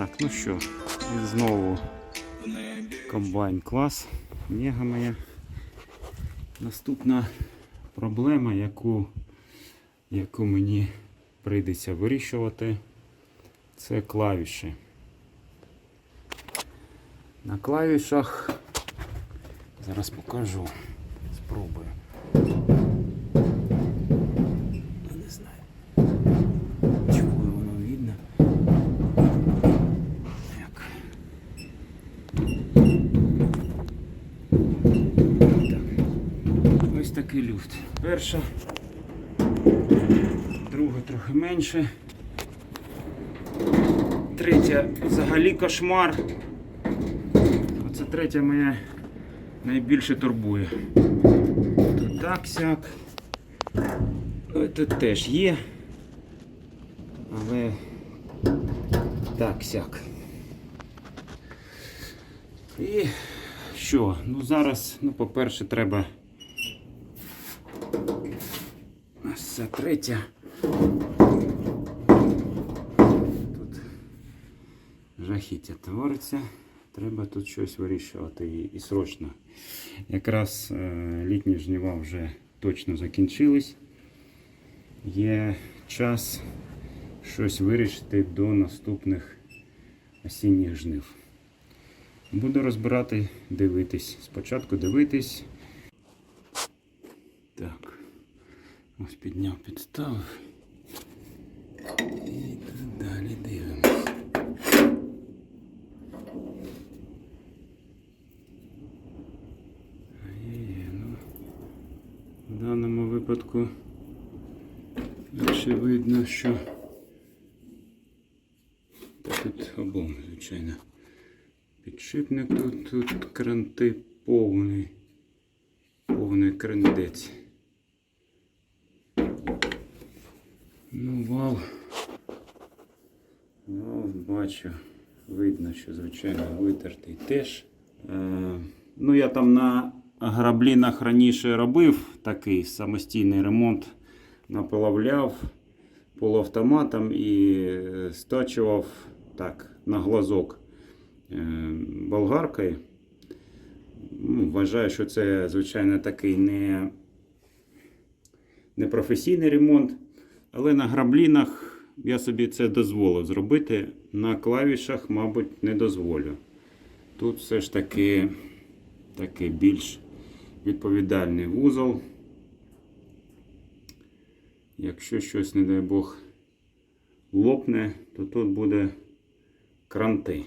Так, ну що, і знову комбайн клас. Мега моя. Наступна проблема, яку, яку мені прийдеться вирішувати, це клавіші. На клавішах зараз покажу. Ось такий люфт. Перша, друга трохи менше. Третя взагалі кошмар. Оце третя моя найбільше турбує. Тут так сяк. Ну, Тут теж є. Але так сяк. І що? Ну зараз, ну, по-перше, треба. Ось ця третя. Тут жахіття твориться. Треба тут щось вирішувати і, і срочно. Якраз е, літні жнива вже точно закінчились. Є час щось вирішити до наступних осінніх жнив. Буду розбирати, дивитись. Спочатку дивитись. Так. Ось підняв, підставив. І далі дивимось. Ну, в даному випадку очевидно, що тут облом, звичайно. Підшипник тут, тут кранти повний. Повний крендець. Ну, вал. Вал бачу. Видно, що звичайно витертий теж. Е, ну, я там на граблінах раніше робив такий самостійний ремонт. Наполовляв полуавтоматом і е, стачував так, на глазок е, болгаркою. Ну, Вважаю, що це, звичайно, такий не, не професійний ремонт. Але на граблінах я собі це дозволив зробити. На клавішах, мабуть, не дозволю. Тут все ж таки такий більш відповідальний вузол. Якщо щось, не дай Бог, лопне, то тут буде кранти.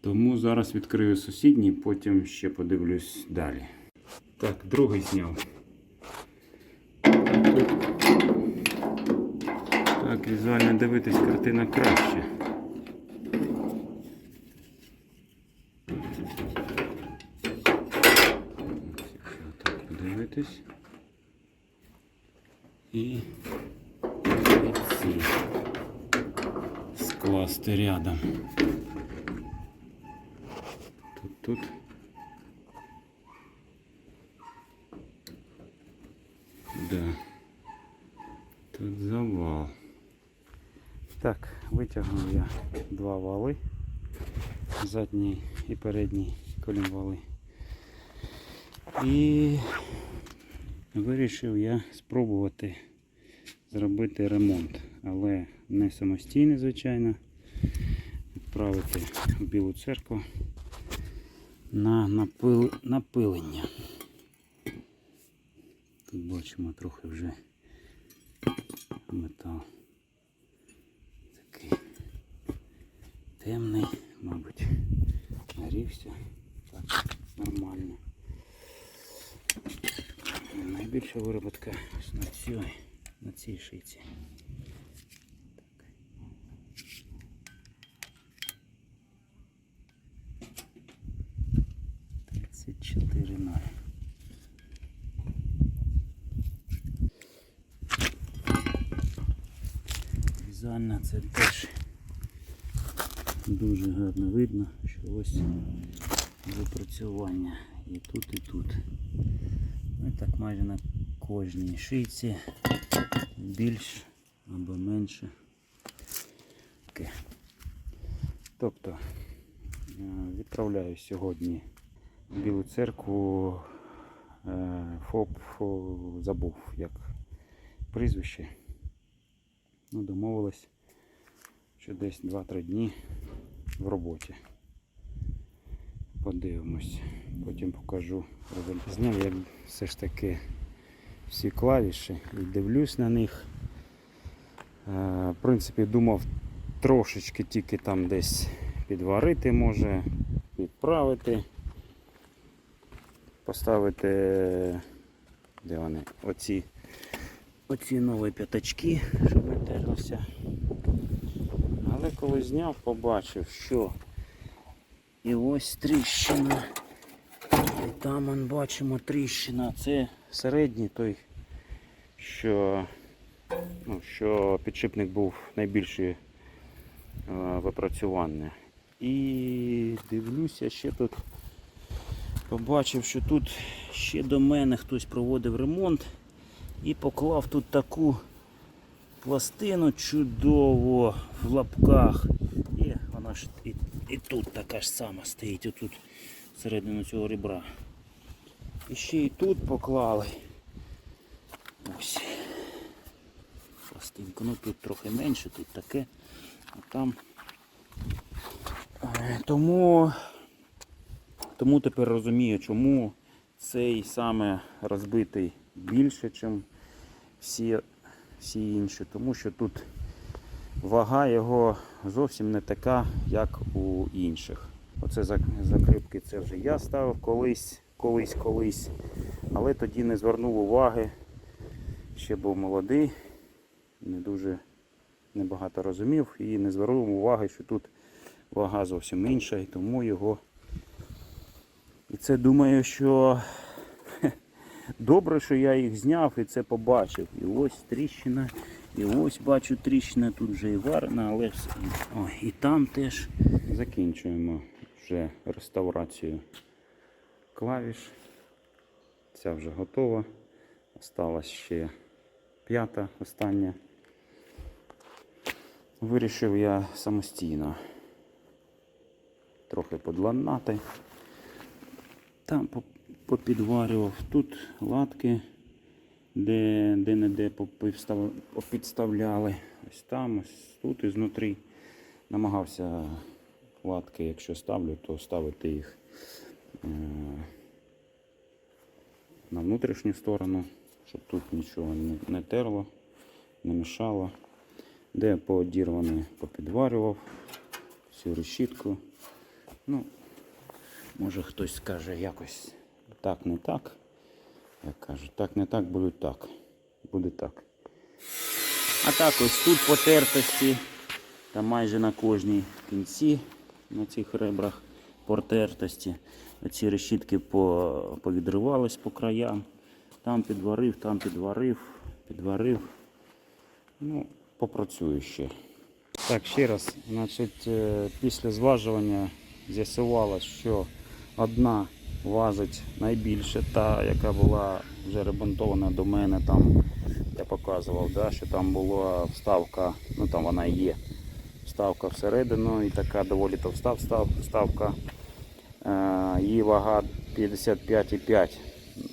Тому зараз відкрию сусідній, потім ще подивлюсь далі. Так, другий зняв. Тут так, візуально дивитись картина краще. Якщо так подивитись. І ці скласти рядом. Тут тут. Да. Тут завал. Так, витягнув я два вали. Задній і передній колімвали. І вирішив я спробувати зробити ремонт, але не самостійно, звичайно. Відправити в Білу церкву на напил... напилення. Тут бачимо трохи вже метал темний, мабуть, нагрівся. Так, нормально. Найбільша вироботка ось на цій, на цій шийці. Так. Тридцять чотири ноль. Візуально це теж дуже гарно видно, що ось запрацювання і тут, і тут. І так майже на кожній шийці більш або менше. Таке. Тобто е, відправляю сьогодні в Білу церкву е, ФОП, забув як прізвище. Ну, домовились, що десь 2-3 дні в роботі. Подивимось. Потім покажу результат. Зняв я все ж таки всі клавіші і дивлюсь на них. Е, В принципі, думав трошечки тільки там десь підварити може, підправити, поставити де вони? Оці, оці нові п'ятачки, щоб не терлося. Але коли зняв, побачив, що і ось тріщина. І там он бачимо тріщина. Це середній той, що, ну, що підшипник був найбільший е, випрацювання. І дивлюся, ще тут побачив, що тут ще до мене хтось проводив ремонт і поклав тут таку пластину чудово в лапках. І вона ж і, і тут така ж сама стоїть, отут всередину цього ребра. І ще і тут поклали. Ось. Пластинку. Ну тут трохи менше, тут таке, а там. Е, Тому, тому тепер розумію, чому цей саме розбитий більше, ніж всі, всі інші. Тому що тут вага його зовсім не така, як у інших. Оце зак- закріпки це вже я ставив колись, колись, колись. Але тоді не звернув уваги. Ще був молодий, не дуже небагато розумів і не звернув уваги, що тут вага зовсім інша, і тому його. І це думаю, що добре, що я їх зняв і це побачив. І ось тріщина, і ось бачу тріщина, тут вже і варена, але все. Ой, і там теж. Закінчуємо вже реставрацію клавіш. Ця вже готова. Осталась ще п'ята, остання. Вирішив я самостійно трохи подладнати. Там попідварював. Тут латки, де, де не де попідстав- попідставляли. Ось там, ось тут і знутрі. Намагався латки, якщо ставлю, то ставити їх е, на внутрішню сторону, щоб тут нічого не, не терло, не мішало. Де поодірваний, попідварював всю решітку. Ну, може хтось скаже якось так, не так. Я кажу, так, не так, буде так. Буде так. А так ось тут потертості. Та майже на кожній кінці на цих ребрах потертості. Оці решітки повідривались по краям. Там підварив, там підварив, підварив. Ну, попрацюю ще. Так, ще раз, значить, е, після зважування з'ясувалось, що одна важить найбільше, та, яка була вже ремонтована до мене, там я показував, да, що там була вставка, ну там вона є. Вставка всередину і така доволі товста вставка. Е, її вага 55,5,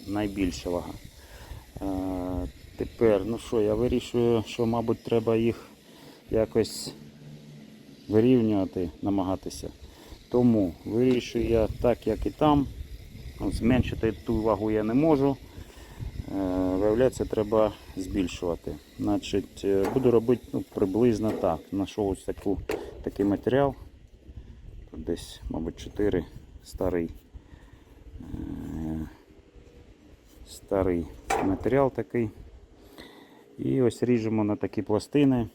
найбільша вага. Е, тепер, ну що, я вирішую, що, мабуть, треба їх якось вирівнювати, намагатися. Тому вирішую я так, як і там. Ну, Зменшити ту вагу я не можу. Е, Виявляється, треба збільшувати. Значить, е, буду робити ну, приблизно так. Знайшов ось таку, такий матеріал. Десь, мабуть, 4 старий. Е, Старий матеріал такий. І ось ріжемо на такі пластини.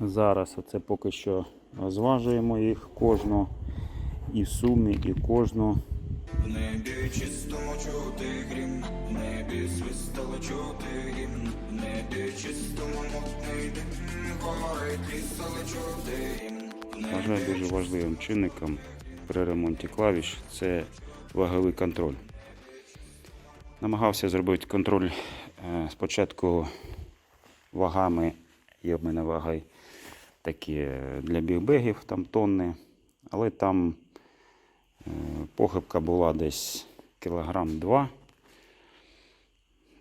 Зараз оце поки що зважуємо їх кожну і в сумі, і кожну. В небі чистому чути грім, в небі свистало чути гімн, в небі чистому мутний дим, горить ліс, але чути гімн, небі дуже важливим чинником при ремонті клавіш це ваговий контроль. Намагався зробити контроль е, спочатку вагами, є в мене вага такі е, для бігбегів, там тонни. Але там похибка була десь кілограм 2.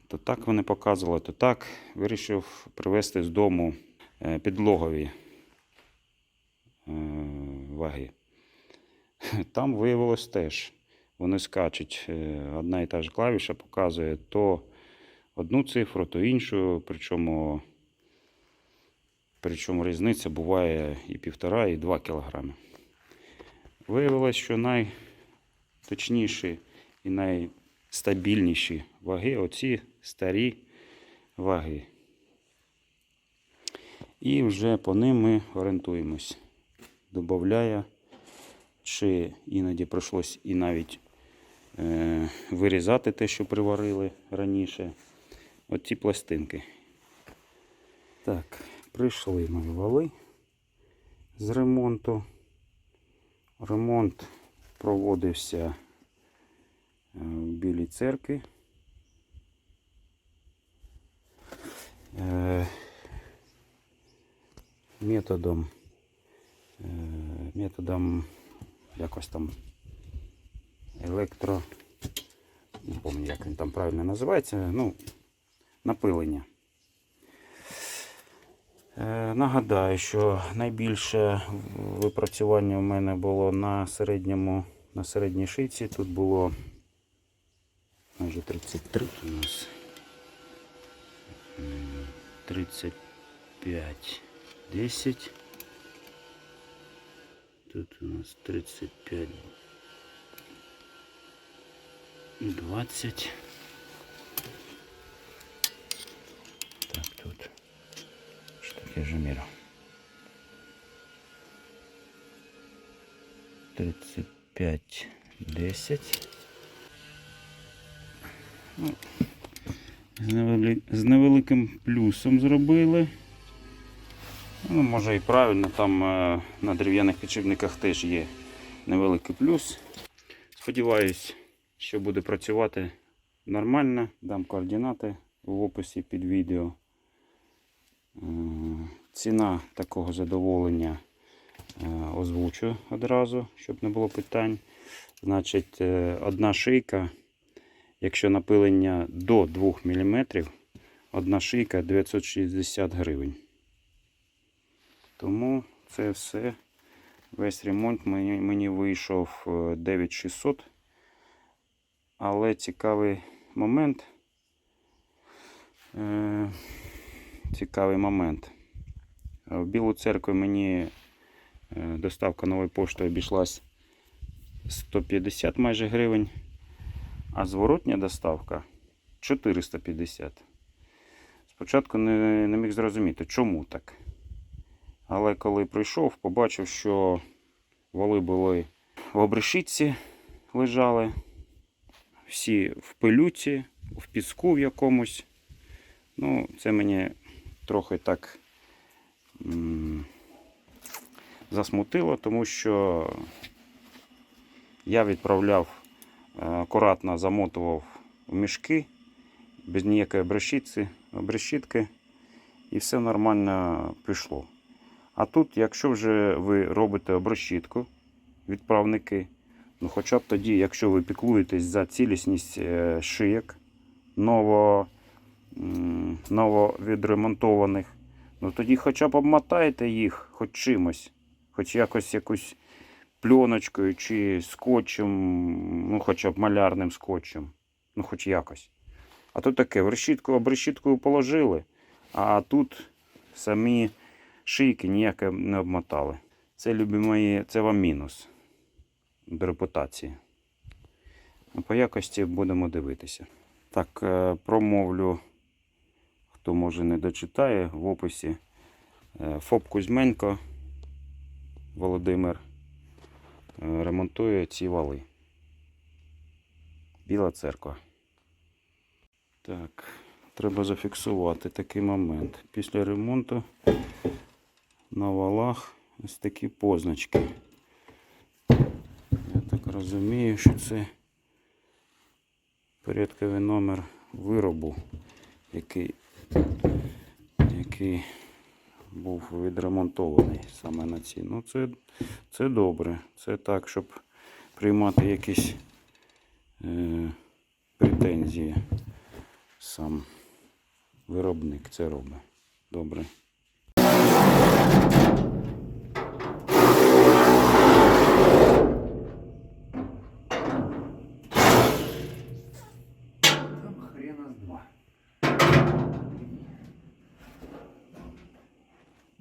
То так вони показували, то так. Вирішив привезти з дому е, підлогові е, ваги. Там виявилось теж. Вони скачуть. е, Одна і та ж клавіша показує то одну цифру, то іншу. Причому, причому різниця буває і півтора, і два кілограми. Виявилось, що найточніші і найстабільніші ваги оці старі ваги. І вже по ним ми орієнтуємось. Добавляє, чи іноді прийшлось і навіть е, вирізати те, що приварили раніше. Оці пластинки. Так, прийшли ми вали з ремонту. Ремонт проводився е, в Білій церкві. Е, методом, е, методом якось там електро, не пам'ятаю, як він там правильно називається, ну, напилення. Е, Нагадаю, що найбільше випрацювання у мене було на середньому, на середній шийці. Тут було майже 33 у нас. М, 35, 10. Тут у нас 35, 20. Так, тут. Мерил? 35, 10. Ну, з, невеликим плюсом зробили. Ну, може і правильно, там е, на дерев'яних підшипниках теж є невеликий плюс. Сподіваюсь, що буде працювати нормально. Дам координати в описі під відео. Е, Ціна такого задоволення е, озвучу одразу, щоб не було питань. Значить, е, одна шийка, якщо напилення до 2 мм, одна шийка 960 гривень. Тому це все. Весь ремонт мені, мені вийшов е, 9600. Але цікавий момент. Цікавий момент. Е, В Білу церкву мені е, доставка нової пошти обійшлась 150 майже гривень, а зворотня доставка 450. Спочатку не, не міг зрозуміти, чому так. Але коли прийшов, побачив, що вали були в обрешітці лежали, всі в пилюці, в піску в якомусь. Ну, це мені трохи так засмутило, тому що я відправляв, е, акуратно замотував в мішки, без ніякої обрешітки, і все нормально пішло. А тут, якщо вже ви робите обрешітку, відправники, ну хоча б тоді, якщо ви піклуєтесь за цілісність е, шиєк ново, м, нововідремонтованих, ну тоді хоча б обмотайте їх хоч чимось, хоч якось якусь пленочкою чи скотчем, ну хоча б малярним скотчем, ну хоч якось. А тут таке, в решітку обрешіткою положили, а тут самі шийки ніяке не обмотали. Це, любі мої, це вам мінус до репутації. По якості будемо дивитися. Так, е, промовлю, хто може не дочитає в описі. Е, ФОП Кузьменко Володимир е, ремонтує ці вали. Біла церква. Так, треба зафіксувати такий момент. Після ремонту на валах ось такі позначки. Я так розумію, що це порядковий номер виробу, який, який був відремонтований саме на ці. Ну, це, це добре. Це так, щоб приймати якісь е, претензії. Сам виробник це робить. Добре.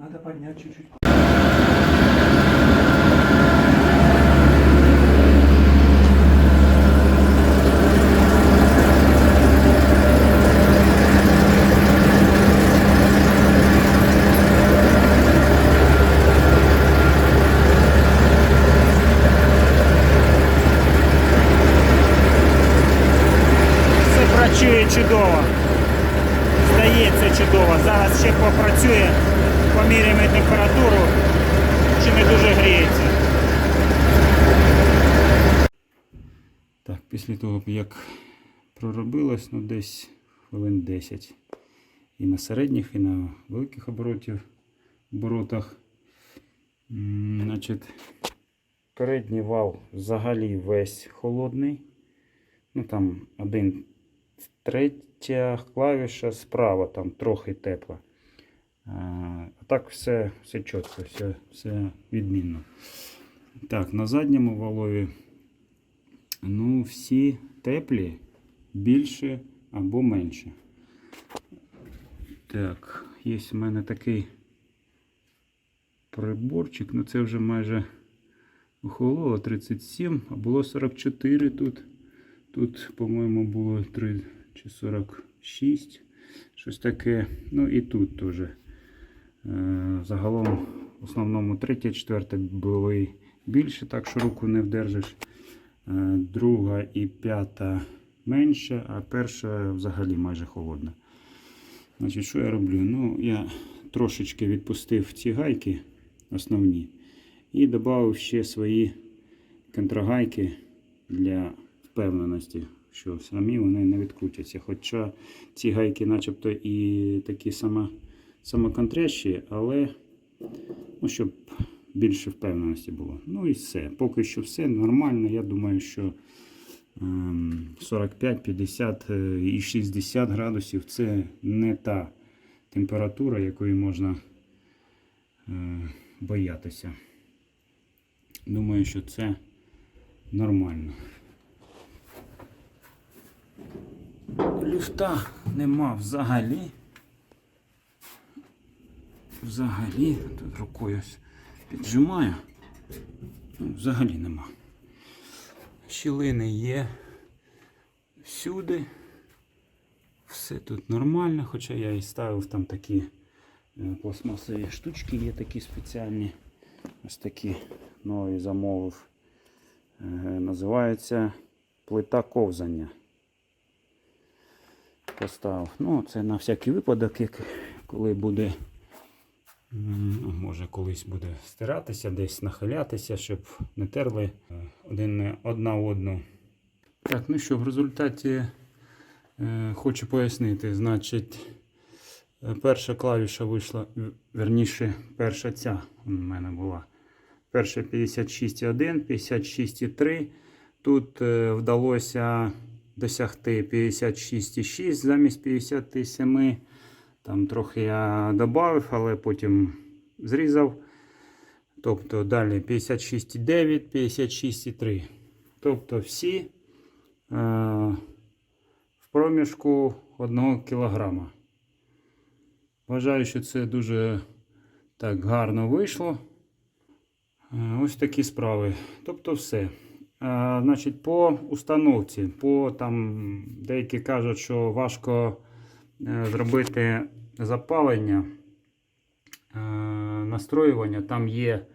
Надо поднять чуть-чуть. Все працює чудово. Здається чудово. Зараз ще попрацює, поміряємо температуру, чи не дуже гріється. Так, після того, як проробилось, ну десь хвилин 10. І на середніх, і на великих оборотів, оборотах. Значить, передній вал взагалі весь холодний. Ну там один третя клавіша справа, там трохи тепла. А так все, все чітко, все, все відмінно. Так, на задньому валові ну, всі теплі більше або менше. Так, є в мене такий приборчик, ну це вже майже охололо 37, а було 44 тут. Тут, по-моєму, було 3 чи 46, щось таке. Ну і тут теж. Е, Загалом, в основному, третя, четверта були більше, так що руку не вдержиш. Е, Друга і п'ята менше, а перша взагалі майже холодна. Значить, що я роблю? Ну, я трошечки відпустив ці гайки основні і додав ще свої контрагайки для впевненості, що самі вони не відкрутяться. Хоча ці гайки начебто і такі сама, самоконтрящі, але ну, щоб більше впевненості було. Ну і все. Поки що все нормально. Я думаю, що ем, 45, 50 е, і 60 градусів це не та температура, якої можна е, боятися. Думаю, що це нормально. Люфта нема взагалі. Взагалі, тут рукою піджимаю. Ну, взагалі нема. Щілини є всюди. Все тут нормально, хоча я і ставив там такі е, пластмасові штучки, є такі спеціальні. Ось такі нові замовив. Е, Називається плита ковзання. Поставив. Ну, це на всякий випадок, як коли буде, може колись буде стиратися, десь нахилятися, щоб не терли е, один одна одну. Так, ну що, в результаті е, хочу пояснити. Значить, е, перша клавіша вийшла, верніше, перша ця у мене була. Перша 56,1, 56,3. Тут е, вдалося досягти 56,6 замість 57. Там трохи я додав, але потім зрізав. Тобто далі 56,9, 56,3. Тобто всі е, в проміжку 1 кг. Вважаю, що це дуже так гарно вийшло. Е, Ось такі справи. Тобто все. А, значить, по установці, по там деякі кажуть, що важко е, зробити запалення, е, настроювання. Там є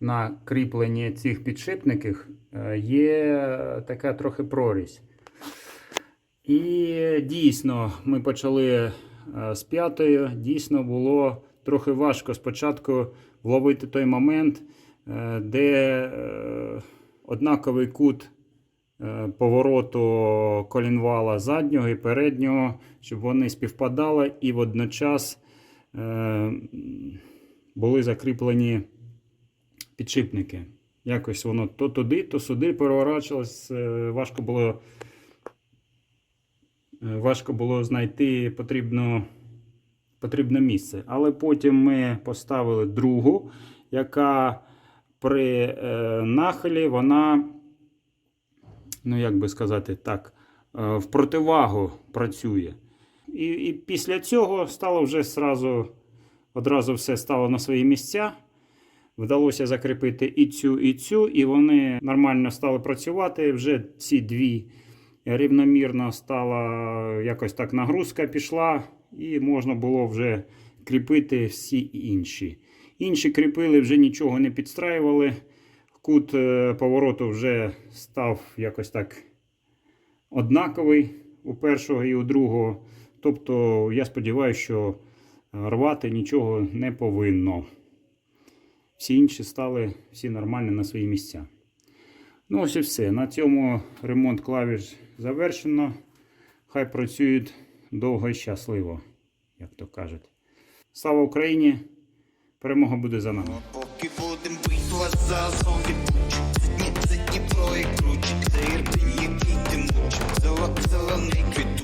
на кріпленні цих підшипників е, є така трохи прорізь. І дійсно, ми почали е, з п'ятої. Дійсно було трохи важко спочатку вловити той момент, е, де е, однаковий кут е, повороту колінвала заднього і переднього, щоб вони співпадали і водночас е, були закріплені підшипники. Якось воно то туди, то сюди переворачувалось. е, Важко було, е, важко було знайти потрібно, потрібне місце. Але потім ми поставили другу, яка при е, нахилі вона, ну як би сказати так, е, в противагу працює. І, і після цього стало вже сразу, одразу все стало на свої місця. Вдалося закріпити і цю, і цю, і вони нормально стали працювати. Вже ці дві рівномірно стала якось так нагрузка пішла, і можна було вже кріпити всі інші. Інші кріпили, вже нічого не підстраювали. Кут е, повороту вже став якось так однаковий у першого і у другого. Тобто, я сподіваюся, що рвати нічого не повинно. Всі інші стали всі нормально на свої місця. Ну, ось і все. На цьому ремонт клавіш завершено. Хай працюють довго і щасливо, як то кажуть. Слава Україні! Перемога буде за нами. Поки зомби Не це Дніпро і кручик Це Ірпінь, який ти Зело- Зелений квітучий